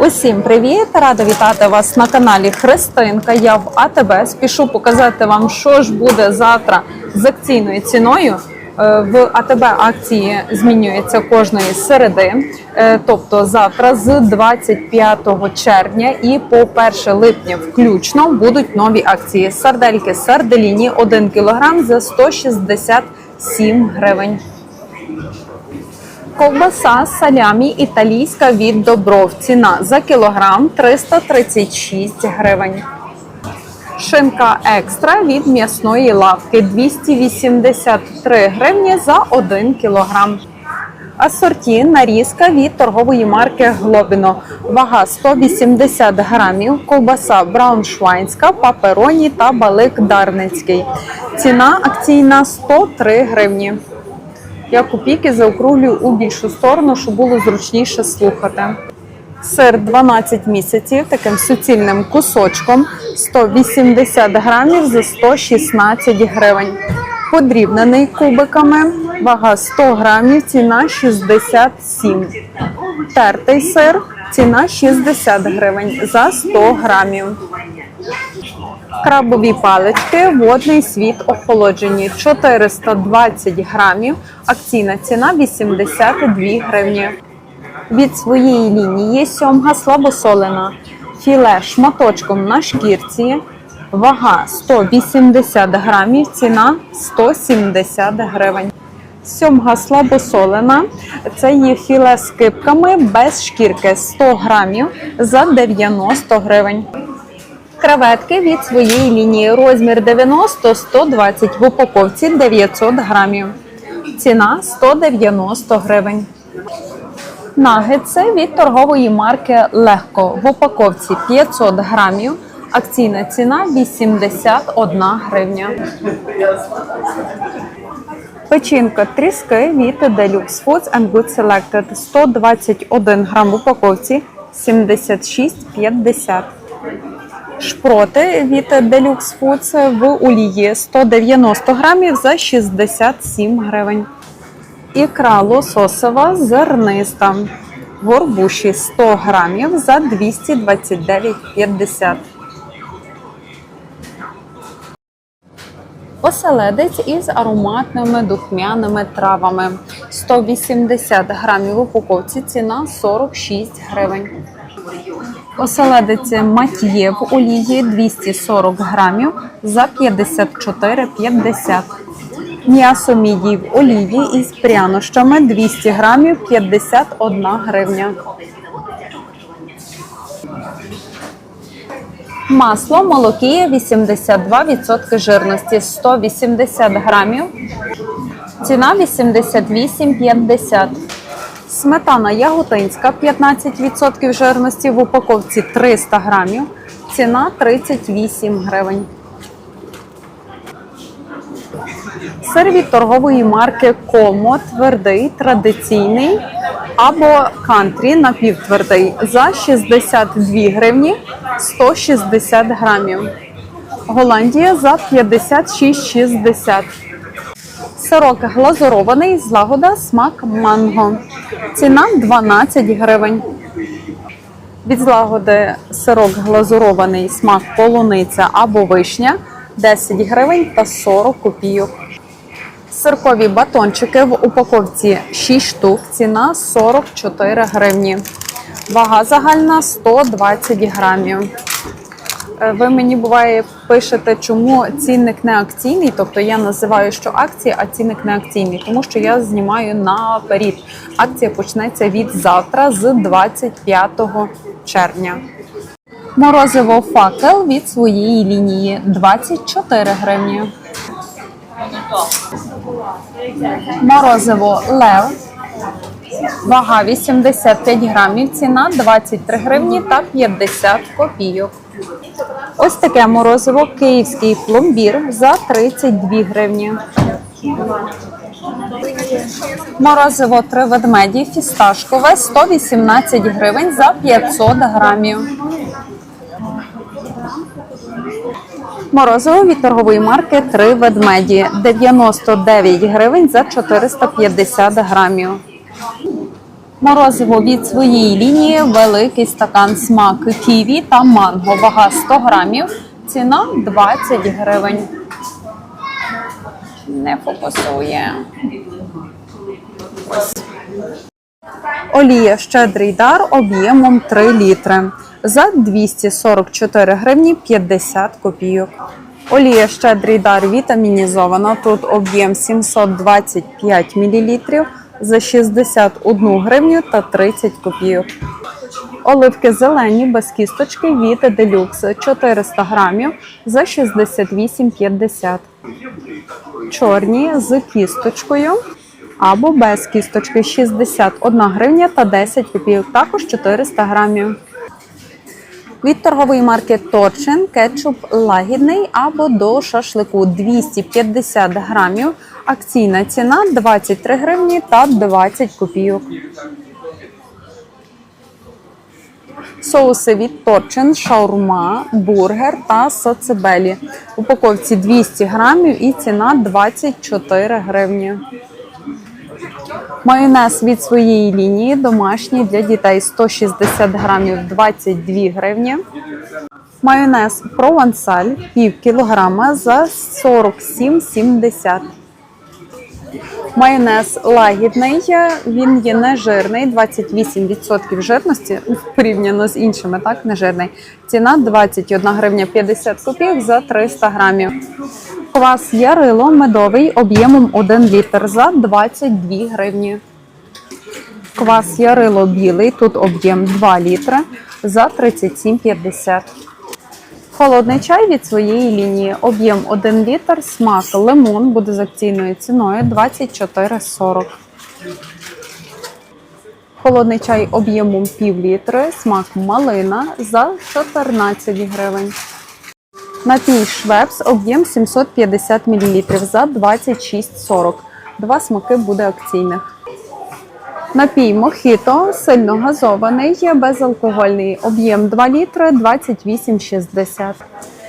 Усім привіт! Рада вітати вас на каналі Христинка. Я в АТБ. Спішу показати вам, що ж буде завтра з акційною ціною. Е, В АТБ акції змінюються кожної середи, Е, тобто завтра з 25 червня і по 1 липня включно будуть нові акції. Сардельки сарделіні 1 кг за 167 гривень. Ковбаса салямі італійська від Добров. Ціна за кілограм 336 гривень. Шинка екстра від м'ясної лавки 283 гривні за 1 кілограм. Асорті нарізка від торгової марки Глобіно. Вага 180 грамів, ковбаса брауншвайнська, папероні та балик дарницький. Ціна акційна 103 гривні. Я копійки заокруглюю у більшу сторону, щоб було зручніше слухати. Сир 12 місяців таким суцільним кусочком 180 грамів за 116 гривень. Подрібнений кубиками, вага 100 грамів, ціна 67. Тертий сир, ціна 60 гривень за 100 грамів. Крабові палички, водний світ охолоджені 420 грамів, акційна ціна 82 гривні. Від своєї лінії сьомга слабосолена, філе шматочком на шкірці, вага 180 грамів, ціна 170 гривень. Сьомга слабосолена, це є філе з кипками без шкірки 100 грамів за 90 гривень. Креветки від своєї лінії розмір 90-120 в упаковці 900 грамів. Ціна 190 гривень. Нагетси від торгової марки Легко в упаковці 500 грамів. Акційна ціна 81 гривня. Печінка тріски від Deluxe Foods and Good Selected 121 грам в упаковці 76,50. Шпроти від Deluxe Foods в олії 190 грамів за 67 гривень. Ікра лососова зерниста. Горбуші 100 грамів за 229,50. Оселедець із ароматними духмяними травами. 180 грамів в упаковці. Ціна 46 гривень. Оселедець матьє в олії 240 грамів за 54,50. М'ясо мідій в оліві із прянощами 200 грамів 51 гривня. Масло молокія 82% жирності 180 грамів. Ціна 88,50. Сметана яготинська 15% жирності в упаковці 300 грамів. Ціна 38 гривень. Сир від торгової марки Комо твердий, традиційний або кантрі напівтвердий за 62 гривні 160 грамів. Голландія за 56,60. Сирок глазурований, злагода, смак манго. Ціна 12 гривень. Від злагоди сирок глазурований, смак полуниця або вишня 10 гривень та 40 копійок. Сиркові батончики в упаковці 6 штук, ціна 44 гривні. Вага загальна 120 грамів. Е, Ви мені буває пишете, чому цінник не акційний. Тобто я називаю, що акція, а цінник не акційний, тому що я знімаю наперед. Акція почнеться від завтра, з 25 червня. Морозиво факел від своєї лінії 24 гривні. Морозиво лев. Вага 85 грамів, ціна 23 гривні та 50 копійок. Ось таке морозиво київський пломбір за 32 гривні. Морозиво три ведмеді фісташкове 118 гривень за 500 грамів. Морозиво від торгової марки три ведмеді 99 гривень за 450 грамів. Морозиво від своєї лінії, великий стакан смак ківі та манго. Вага 100 грамів, ціна 20 гривень. Не фокусує. Олія щедрий дар об'ємом 3 літри за 244 гривні 50 копійок. Олія щедрий дар вітамінізована. Тут об'єм 725 мл за 61 гривню та 30 копійок. Оливки зелені без кісточки від делюкс 400 грамів за 68,50. Чорні з кісточкою або без кісточки 61 гривня та 10 копійок, також 400 грамів. Від торгової марки Торчин кетчуп лагідний або до шашлику 250 грамів. Акційна ціна 23 гривні та 20 копійок. Соуси від Торчин, шаурма, бургер та соцебелі. Упаковці 200 грамів і ціна 24 гривні. Майонез від своєї лінії домашній для дітей 160 грамів 22 гривні. Майонез провансаль пів кілограма за 47,70. Майонез лагідний, він є нежирний, 28% жирності порівняно з іншими, так, нежирний. Ціна 21 гривня 50 копійок за 300 грамів. Квас Ярило медовий об'ємом 1 літр за 22 гривні. Квас Ярило білий, тут об'єм 2 літри за 37,50. Холодний чай від своєї лінії. Об'єм 1 літр, смак лимон буде з акційною ціною 24,40. Холодний чай об'ємом пів літри, смак малина за 14 гривень. Напій Швепс об'єм 750 мл за 26,40. Два смаки буде акційних. Напій Мохіто сильно газований, безалкогольний. Об'єм 2 літри 28,60.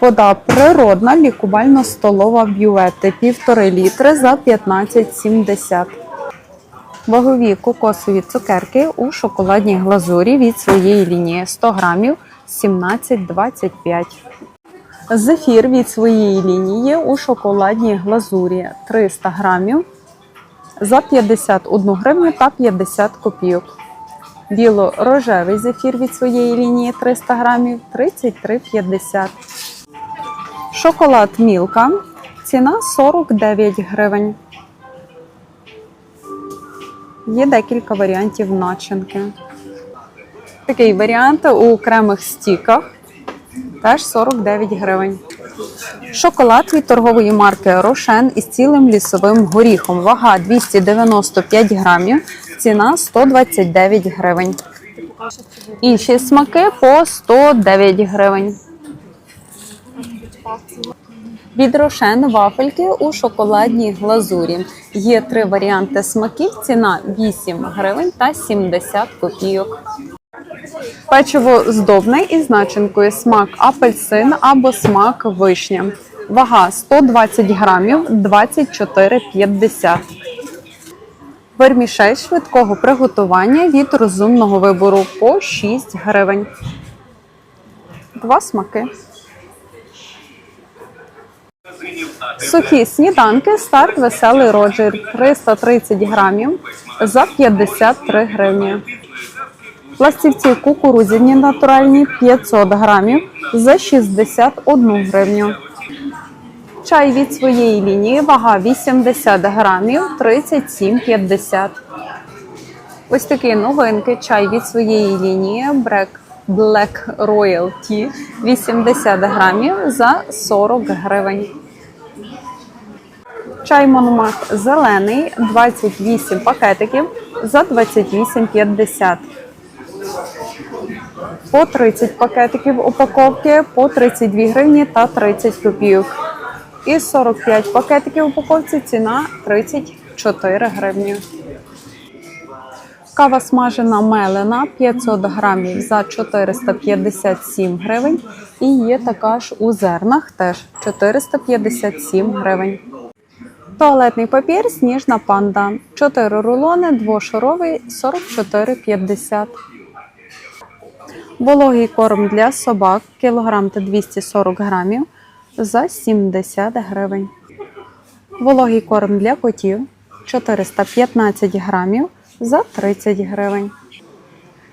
Вода природна, лікувально-столова бювети 1,5 літри за 15,70. Вагові кокосові цукерки у шоколадній глазурі від своєї лінії 100 грамів 17,25. Зефір від своєї лінії у шоколадній глазурі 300 грамів за 51 гривню та 50 копійок. Біло-рожевий зефір від своєї лінії 300 грамів 33,50. Шоколад Мілка. Ціна 49 гривень. Є декілька варіантів начинки. Такий варіант у окремих стіках. Теж 49 гривень. Шоколад від торгової марки Рошен із цілим лісовим горіхом. Вага 295 грамів, ціна 129 гривень. Інші смаки по 109 гривень. Від Рошен вафельки у шоколадній глазурі. Є три варіанти смаків. Ціна 8 гривень та 70 копійок. Печиво здобне із начинкою смак апельсин або смак вишня. Вага 120 грамів 24,50. Вермішель швидкого приготування від розумного вибору по 6 гривень. Два смаки. Сухі сніданки старт веселий Роджер 330 грамів за 53 гривні. Пластівці кукурудзяні натуральні 500 грамів за 61 гривню. Чай від своєї лінії, вага 80 грамів 37,50. Ось такі новинки. Чай від своєї лінії Black, Royal Tea 80 грамів за 40 гривень. Чай Мономах зелений 28 пакетиків за 28,50. По 30 пакетиків упаковки по 32 гривні та 30 копійок. І 45 пакетиків упаковці ціна 34 гривні. Кава смажена мелена 500 грамів за 457 гривень. І є така ж у зернах теж 457 гривень. Туалетний папір Сніжна панда. 4 рулони, двошаровий 44,50. Вологий корм для собак кілограм та 240 грамів за 70 гривень. Вологий корм для котів 415 грамів за 30 гривень.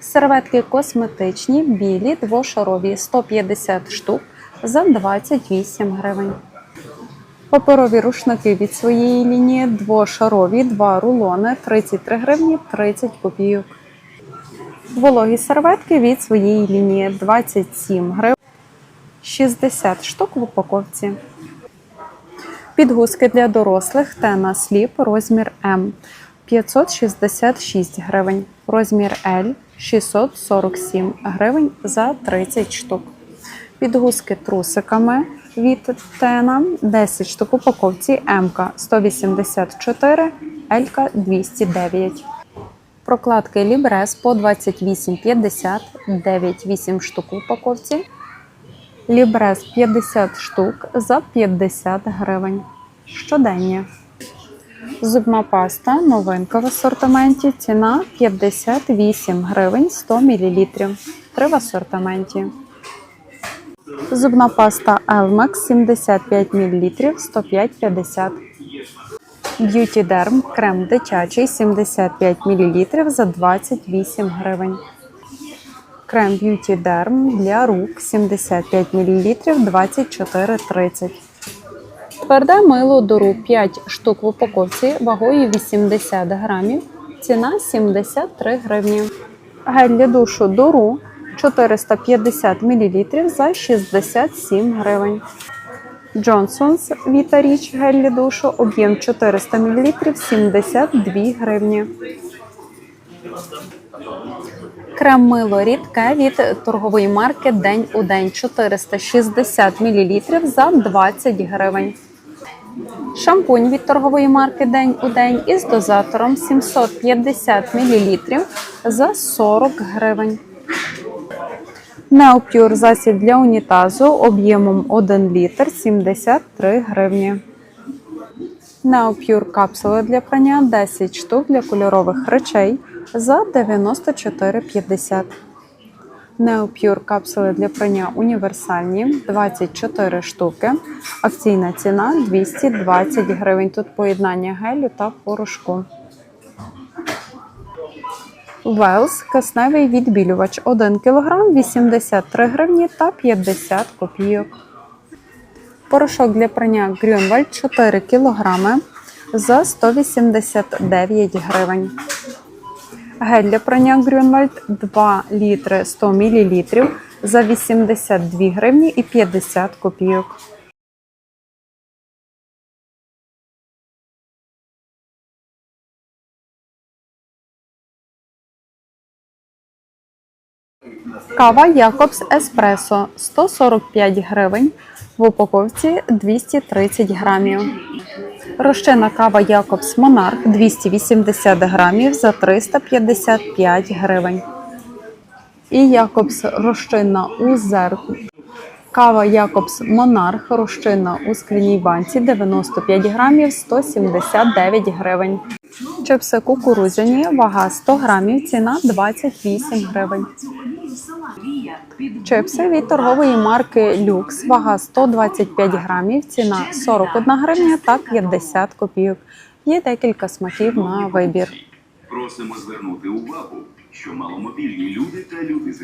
Серветки косметичні, білі, двошарові 150 штук за 28 гривень. Паперові рушники від своєї лінії двошарові, два рулони 33 гривні 30 копійок. Вологі серветки від своєї лінії. 27 гривень. 60 штук в упаковці. Підгузки для дорослих Тена Сліп розмір М. 566 гривень, розмір L 647 гривень за 30 штук. Підгузки трусиками від Тена. 10 штук упаковці М 184, Л 209. Прокладки Лібрес по 28,50, 9-8 штук в упаковці. Лібрес 50 штук за 50 гривень. Щодення. Зубна паста новинка в асортименті. Ціна 58 гривень 100 мл. Три в асортименті. Зубна паста Elmex 75 мл 105,50. Beauty Derm крем дитячий 75 мл за 28 гривень. Крем Beauty Derm для рук 75 мл 24,30. Тверде мило до рук 5 штук в упаковці вагою 80 грамів. Ціна 73 гривні. Гель для душу Дору 450 мл за 67 гривень. Джонсонс Віта Річ гель душу об'єм 400 мл 72 гривні. Крем мило рідке від торгової марки День у день 460 мл за 20 гривень. Шампунь від торгової марки День у день із дозатором 750 мл за 40 гривень. Неопюр засіб для унітазу об'ємом 1 літр 73 гривні. Неопюр капсули для прання 10 штук для кольорових речей за 94,50. Неопюр капсули для прання універсальні 24 штуки. Акційна ціна 220 гривень. Тут поєднання гелю та порошку. Велс кисневий відбілювач 1 кг 83 гривні та 50 копійок. Порошок для прання Грюнвальд 4 кг за 189 гривень. Гель для прання Грюнвальд 2 літри 100 мл за 82 гривні і 50 копійок. Кава Якобс Еспресо 145 гривень. В упаковці 230 грамів. Розчинна кава Якобс Монарх 280 грамів за 355 гривень. І Якобс розчинна у зерку. Кава Якобс Монарх розчинна у скляній банці 95 грамів 179 гривень. Чипси кукурудзяні, вага 100 грамів, ціна 28 гривень. Чипси від торгової марки Люкс, вага 125 грамів, ціна 41 гривня та 50 копійок. Є декілька смаків на вибір. Просимо звернути увагу, що маломобільні люди та люди з